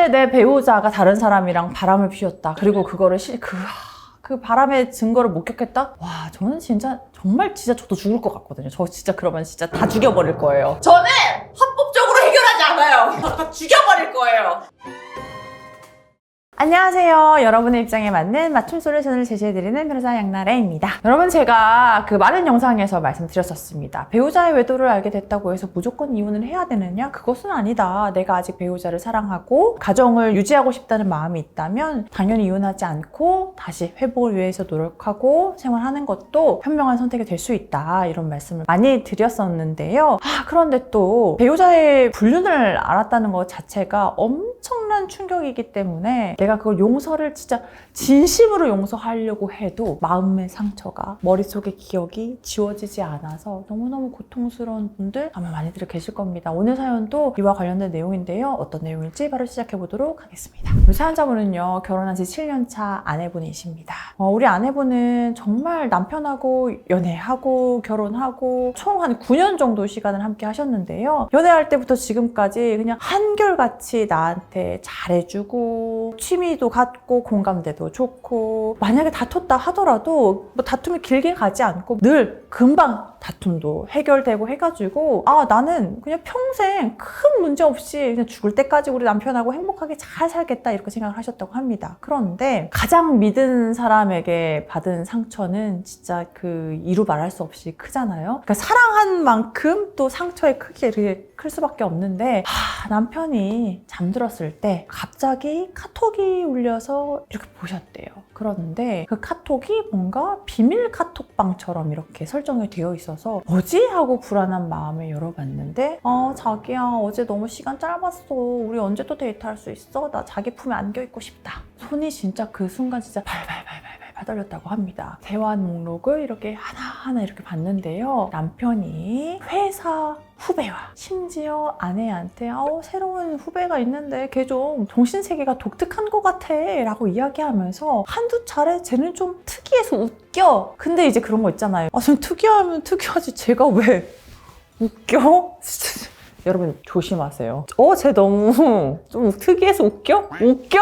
그런데 내 배우자가 다른 사람이랑 바람을 피웠다. 그리고 그거를 시, 그, 그 바람의 증거를 목격했다? 와, 저는 진짜, 정말 진짜 저도 죽을 것 같거든요. 저 진짜 그러면 진짜 다 죽여버릴 거예요. 저는 합법적으로 해결하지 않아요. 다 죽여버릴 거예요. 안녕하세요. 여러분의 입장에 맞는 맞춤 솔루션을 제시해드리는 변호사 양나래입니다. 여러분 제가 그 많은 영상에서 말씀드렸었습니다. 배우자의 외도를 알게 됐다고 해서 무조건 이혼을 해야 되느냐? 그것은 아니다. 내가 아직 배우자를 사랑하고 가정을 유지하고 싶다는 마음이 있다면 당연히 이혼하지 않고 다시 회복을 위해서 노력하고 생활하는 것도 현명한 선택이 될 수 있다. 이런 말씀을 많이 드렸었는데요. 아, 그런데 또 배우자의 불륜을 알았다는 것 자체가 엄청난 충격이기 때문에 내가 그걸 용서를 진짜 진심으로 용서하려고 해도 마음의 상처가 머릿속의 기억이 지워지지 않아서 너무너무 고통스러운 분들 아마 많이들 계실 겁니다. 오늘 사연도 이와 관련된 내용인데요. 어떤 내용일지 바로 시작해 보도록 하겠습니다. 우리 사연자분은요, 결혼한 지 7년 차 아내분이십니다. 어, 우리 아내분은 정말 남편하고 연애하고 결혼하고 총 한 9년 정도 시간을 함께 하셨는데요. 연애할 때부터 지금까지 그냥 한결같이 나한테 잘 해주고 취미도 같고 공감대도 좋고 만약에 다퉜다 하더라도 뭐 다툼이 길게 가지 않고 늘 금방 다툼도 해결되고 해가지고 아 나는 그냥 평생 큰 문제 없이 그냥 죽을 때까지 우리 남편하고 행복하게 잘 살겠다 이렇게 생각을 하셨다고 합니다. 그런데 가장 믿은 사람에게 받은 상처는 진짜 그 이루 말할 수 없이 크잖아요. 그러니까 사랑한 만큼 또 상처의 크기가 이렇게 클 수밖에 없는데 하, 남편이 잠들었을 때 갑자기 카톡이 울려서 이렇게 보셨대요. 그런데 그 카톡이 뭔가 비밀 카톡방처럼 이렇게 설정이 되어 있어서 뭐지? 하고 불안한 마음에 열어봤는데 어 자기야 어제 너무 시간 짧았어. 우리 언제 또 데이트할 수 있어? 나 자기 품에 안겨 있고 싶다. 손이 진짜 그 순간 진짜 발발발 발발 떨렸다고 합니다. 대화 목록을 이렇게 하나하나 이렇게 봤는데요. 남편이 회사 후배와 심지어 아내한테 아우 새로운 후배가 있는데 걔 좀 정신세계가 독특한 것 같아 라고 이야기하면서 한두 차례 쟤는 좀 특이해서 웃겨 근데 이제 그런 거 있잖아요 아전 특이하면 특이하지 제가 왜 웃겨? 여러분 조심하세요 어 쟤 너무 좀 특이해서 웃겨? 웃겨?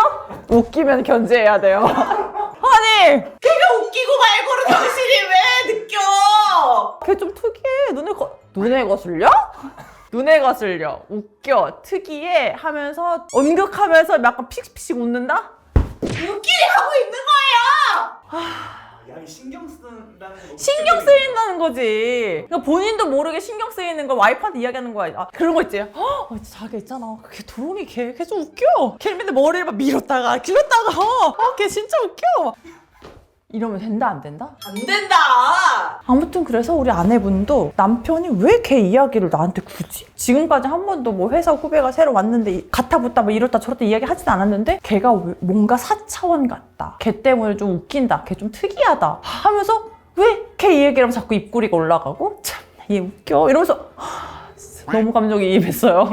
웃기면 견제해야 돼요 아니 걔가 웃기고 말고는 정신이 왜 느껴? 걔 좀 특이해. 눈에 거, 눈에 거슬려? 눈에 거슬려. 웃겨. 특이해. 하면서 엄격하면서 약간 픽픽 웃는다? 웃기게 하고 있는 거예요. 야, 이 신경 쓰는다는 거. 신경 쓰인다는 거지. 그러니까 본인도 모르게 신경 쓰이는 걸 와이프한테 이야기하는 거야. 아, 그런 거 있지. 어, 자기 있잖아. 걔 도롱이 걔, 걔좀 웃겨. 걔 맨날 머리를 막 밀었다가 길렀다가. 어, 걔 진짜 웃겨. 이러면 된다 안 된다? 안 된다. 아무튼 그래서 우리 아내분도 남편이 왜 걔 이야기를 나한테 굳이? 지금까지 한 번도 뭐 회사 후배가 새로 왔는데 이- 같아 붙다 뭐 이렇다 저렇다 이야기 하진 않았는데 걔가 왜- 뭔가 사차원 같다. 걔 때문에 좀 웃긴다. 걔 좀 특이하다. 하면서 왜 걔이 얘기를 하면 자꾸 입꼬리가 올라가고 참나 얘 웃겨 이러면서 너무 감정이입했어요.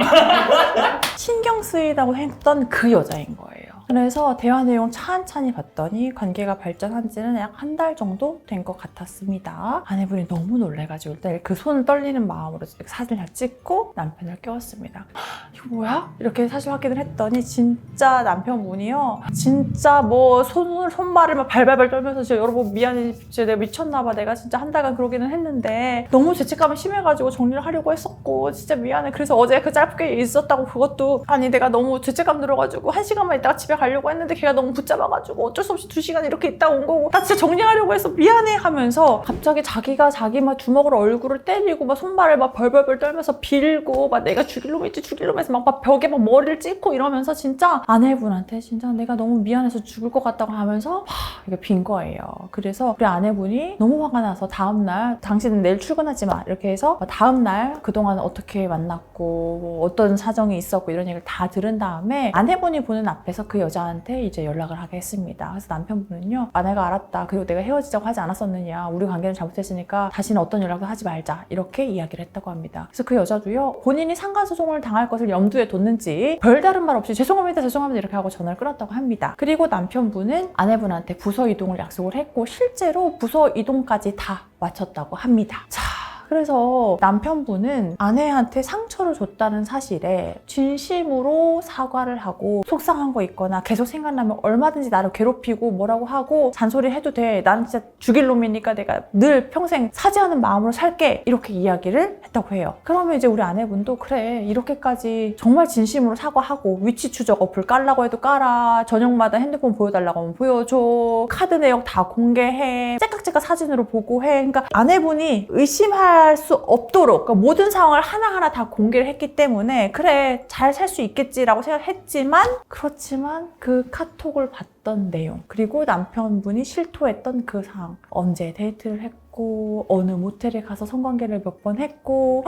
신경 쓰이다고 했던 그 여자인 거예요. 그래서 대화 내용 찬찬히 봤더니 관계가 발전한 지는 약 한 달 정도 된 것 같았습니다. 아내분이 너무 놀래가지고 일단 그 손 떨리는 마음으로 사진을 찍고 남편을 깨웠습니다. 이거 뭐야? 이렇게 사실 확인을 했더니 진짜 남편분이요. 진짜 뭐 손, 손발을 막 발발발 떨면서 진짜 여러분 미안해. 진짜 내가 미쳤나봐. 내가 진짜 한 달간 그러기는 했는데 너무 죄책감이 심해가지고 정리를 하려고 했었고 진짜 미안해. 그래서 어제 그 짧게 있었다고 그것도 아니 내가 너무 죄책감 들어가지고 한 시간만 있다가 집에 가려고 했는데 걔가 너무 붙잡아가지고 어쩔 수 없이 두 시간 이렇게 있다 온 거고 나 진짜 정리하려고 해서 미안해 하면서 갑자기 자기가 자기 막 주먹으로 얼굴을 때리고 막 손발을 막 벌벌벌 떨면서 빌고 막 내가 죽일 놈 있지 죽일 놈 해서 막, 막 벽에 막 머리를 찍고 이러면서 진짜 아내분한테 진짜 내가 너무 미안해서 죽을 것 같다고 하면서 하, 이게 빈 거예요. 그래서 우리 아내분이 너무 화가 나서 다음날 당신은 내일 출근하지 마 이렇게 해서 다음날 그동안 어떻게 만났고 뭐 어떤 사정이 있었고 이런 얘기를 다 들은 다음에 아내분이 보는 앞에서 그 여자한테 이제 연락을 하게 했습니다. 그래서 남편분은요 아내가 알았다 그리고 내가 헤어지자고 하지 않았었느냐 우리 관계는 잘못했으니까 다시는 어떤 연락도 하지 말자 이렇게 이야기를 했다고 합니다. 그래서 그 여자도요 본인이 상간소송을 당할 것을 염두에 뒀는지 별다른 말 없이 죄송합니다 죄송합니다 이렇게 하고 전화를 끊었다고 합니다. 그리고 남편분은 아내분한테 부서 이동을 약속을 했고 실제로 부서 이동까지 다 마쳤다고 합니다. 자 그래서 남편분은 아내한테 상처를 줬다는 사실에 진심으로 사과를 하고 속상한 거 있거나 계속 생각나면 얼마든지 나를 괴롭히고 뭐라고 하고 잔소리 해도 돼. 나는 진짜 죽일 놈이니까 내가 늘 평생 사죄하는 마음으로 살게. 이렇게 이야기를 했다고 해요. 그러면 이제 우리 아내분도 그래. 이렇게까지 정말 진심으로 사과하고 위치 추적 어플 깔라고 해도 깔아. 저녁마다 핸드폰 보여달라고 하면 보여줘. 카드 내역 다 공개해. 째깍째깍 사진으로 보고 해. 그러니까 아내분이 의심할 수 없도록 그러니까 모든 상황을 하나하나 다 공개를 했기 때문에 그래 잘 살 수 있겠지라고 생각했지만 그렇지만 그 카톡을 봤던 내용 그리고 남편분이 실토했던 그 상황 언제 데이트를 했고 어느 모텔에 가서 성관계를 몇 번 했고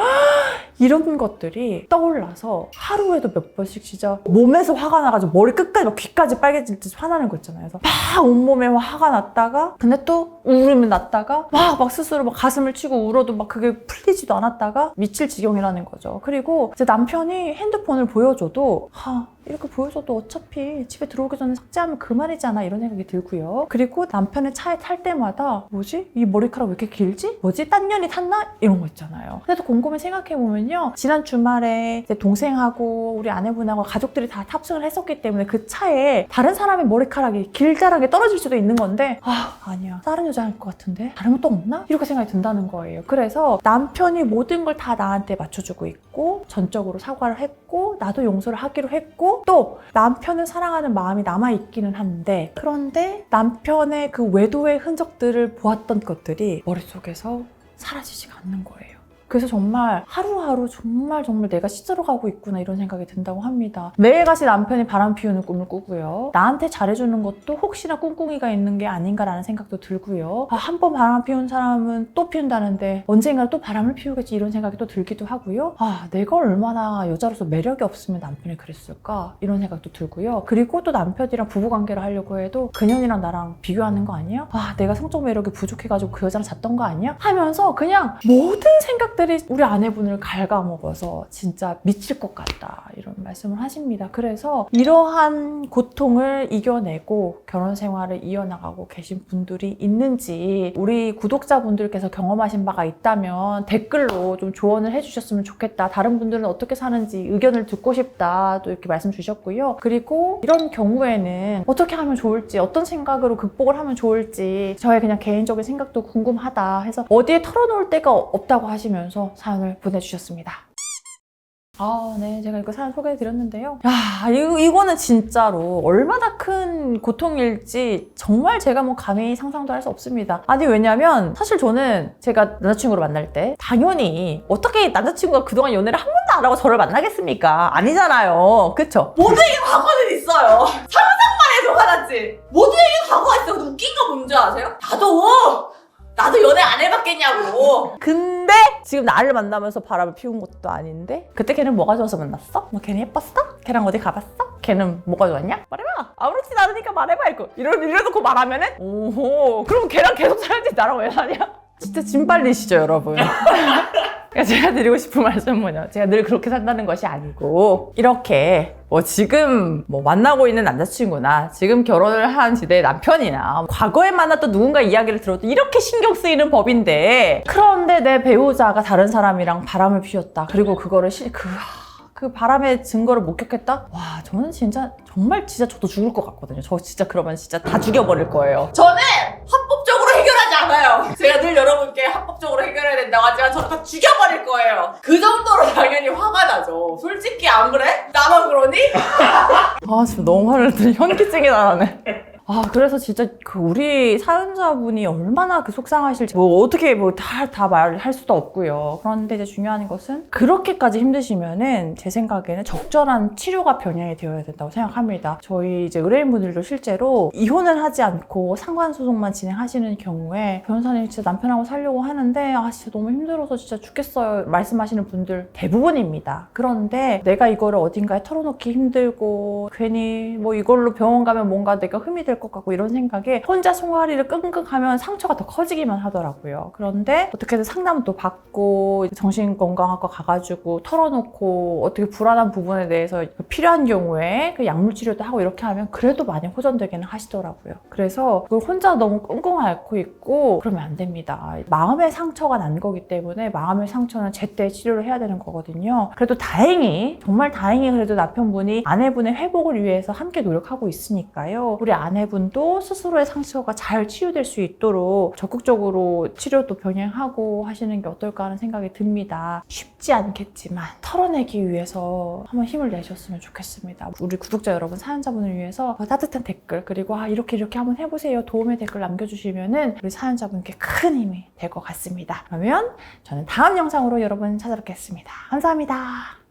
이런 것들이 떠올라서 하루에도 몇 번씩 진짜 몸에서 화가 나가지고 머리 끝까지 막 귀까지 빨개질 듯 화나는 거 있잖아요. 그래서 막 온몸에 막 화가 났다가 근데 또 울음이 났다가 막, 막 스스로 막 가슴을 치고 울어도 막 그게 풀리지도 않았다가 미칠 지경이라는 거죠. 그리고 이제 남편이 핸드폰을 보여줘도 하, 이렇게 보여줘도 어차피 집에 들어오기 전에 삭제하면 그만이잖아 이런 생각이 들고요. 그리고 남편의 차에 탈 때마다 뭐지? 이 머리카락 왜 이렇게 길지? 뭐지? 딴 년이 탔나? 이런 거 있잖아요. 또 곰곰이 생각해보면요. 지난 주말에 동생하고 우리 아내분하고 가족들이 다 탑승을 했었기 때문에 그 차에 다른 사람의 머리카락이 길다랗게 떨어질 수도 있는 건데 아 아니야. 다른 여자일 것 같은데? 다른 건또 없나? 이렇게 생각이 든다는 거예요. 그래서 남편이 모든 걸 다 나한테 맞춰주고 있고 전적으로 사과를 했고 나도 용서를 하기로 했고 또 남편을 사랑하는 마음이 남아있기는 한데 그런데 남편의 그 외도의 흔적들을 보았던 것들이 머릿속에서 사라지지가 않는 거예요. 그래서 정말 하루하루 정말 정말 내가 시들어 가고 있구나 이런 생각이 든다고 합니다. 매일같이 남편이 바람 피우는 꿈을 꾸고요. 나한테 잘해주는 것도 혹시나 꿍꿍이가 있는 게 아닌가라는 생각도 들고요. 아, 한 번 바람 피운 사람은 또 피운다는데 언젠가 또 바람을 피우겠지 이런 생각이 또 들기도 하고요. 아, 내가 얼마나 여자로서 매력이 없으면 남편이 그랬을까 이런 생각도 들고요. 그리고 또 남편이랑 부부관계를 하려고 해도 그년이랑 나랑 비교하는 거 아니야? 아, 내가 성적 매력이 부족해가지고 그 여자랑 잤던 거 아니야? 하면서 그냥 모든 생각 들이 우리 아내분을 갉아먹어서 진짜 미칠 것 같다 이런 말씀을 하십니다. 그래서 이러한 고통을 이겨내고 결혼 생활을 이어나가고 계신 분들이 있는지 우리 구독자분들께서 경험하신 바가 있다면 댓글로 좀 조언을 해주셨으면 좋겠다. 다른 분들은 어떻게 사는지 의견을 듣고 싶다. 또 이렇게 말씀 주셨고요. 그리고 이런 경우에는 어떻게 하면 좋을지, 어떤 생각으로 극복을 하면 좋을지 저의 그냥 개인적인 생각도 궁금하다 해서 어디에 털어놓을 데가 없다고 하시면 서 사연을 보내주셨습니다. 아, 네. 제가 이거 사연 소개해드렸는데요. 야, 이거, 이거는 진짜로 얼마나 큰 고통일지 정말 제가 뭐 감히 상상도 할 수 없습니다. 아니, 왜냐면 사실 저는 제가 남자친구를 만날 때 당연히 어떻게 남자친구가 그동안 연애를 한 번도 안 하고 저를 만나겠습니까? 아니잖아요. 그쵸? 모두에게 과거는 있어요. 상상만 해도 화났지. 모두에게 지금 나를 만나면서 바람을 피운 것도 아닌데 그때 걔는 뭐가 좋아서 만났어? 뭐 걔는 예뻤어? 걔랑 어디 가봤어? 걔는 뭐가 좋았냐? 말해봐 아무렇지도 않으니까 말해봐 이거 이러, 이러놓고 말하면은 오호 그럼 걔랑 계속 살지 나랑 왜 사냐? 진짜 진 빨리시죠 여러분 그러니까 제가 드리고 싶은 말씀은 뭐냐 제가 늘 그렇게 산다는 것이 아니고 이렇게 뭐 지금 뭐 만나고 있는 남자친구나 지금 결혼을 한 지대 남편이나 과거에 만났던 누군가 이야기를 들어도 이렇게 신경 쓰이는 법인데 그런데 내 배우자가 다른 사람이랑 바람을 피웠다. 그리고 그거를 시, 그, 그 바람의 증거를 목격했다? 와 저는 진짜 정말 진짜 저도 죽을 것 같거든요. 저 진짜 그러면 진짜 다 죽여버릴 거예요. 저는 합법적으로 해결하지 않아요. 제가 늘 여러분께 합법적으로 해결해야 된다고 하지만 저는 다 죽여버릴 거예요. 그 정도로 당연히 화가 나죠. 솔직히 안 그래? 나만 그러니? 아, 지금 너무 화를 내. 현기증이 나네. 아, 그래서 진짜 그 우리 사연자분이 얼마나 그 속상하실지 뭐 어떻게 뭐 다 다 말할 수도 없고요. 그런데 이제 중요한 것은 그렇게까지 힘드시면은 제 생각에는 적절한 치료가 병행이 되어야 된다고 생각합니다. 저희 이제 의뢰인분들도 실제로 이혼을 하지 않고 상관 소송만 진행하시는 경우에 변호사님 진짜 남편하고 살려고 하는데 아 진짜 너무 힘들어서 진짜 죽겠어요 말씀하시는 분들 대부분입니다. 그런데 내가 이거를 어딘가에 털어놓기 힘들고 괜히 뭐 이걸로 병원 가면 뭔가 내가 흠이 될될 것 같고 이런 생각에 혼자 송아리를 끙끙하면 상처가 더 커지기만 하더라고요. 그런데 어떻게든 상담도 받고 정신건강학과 가가지고 털어놓고 어떻게 불안한 부분에 대해서 필요한 경우에 그 약물 치료도 하고 이렇게 하면 그래도 많이 호전되기는 하시더라고요. 그래서 그걸 혼자 너무 끙끙 앓고 있고 그러면 안 됩니다. 마음의 상처가 난 거기 때문에 마음의 상처는 제때 치료를 해야 되는 거거든요. 그래도 다행히 정말 다행히 그래도 남편분이 아내분의 회복을 위해서 함께 노력하고 있으니까요. 우리 아내 분도 스스로의 상처가 잘 치유될 수 있도록 적극적으로 치료도 병행하고 하시는 게 어떨까 하는 생각이 듭니다. 쉽지 않겠지만 털어내기 위해서 한번 힘을 내셨으면 좋겠습니다. 우리 구독자 여러분, 사연자분을 위해서 따뜻한 댓글 그리고 아 이렇게 이렇게 한번 해보세요 도움의 댓글 남겨주시면은 우리 사연자분께 큰 힘이 될 것 같습니다. 그러면 저는 다음 영상으로 여러분 찾아뵙겠습니다. 감사합니다.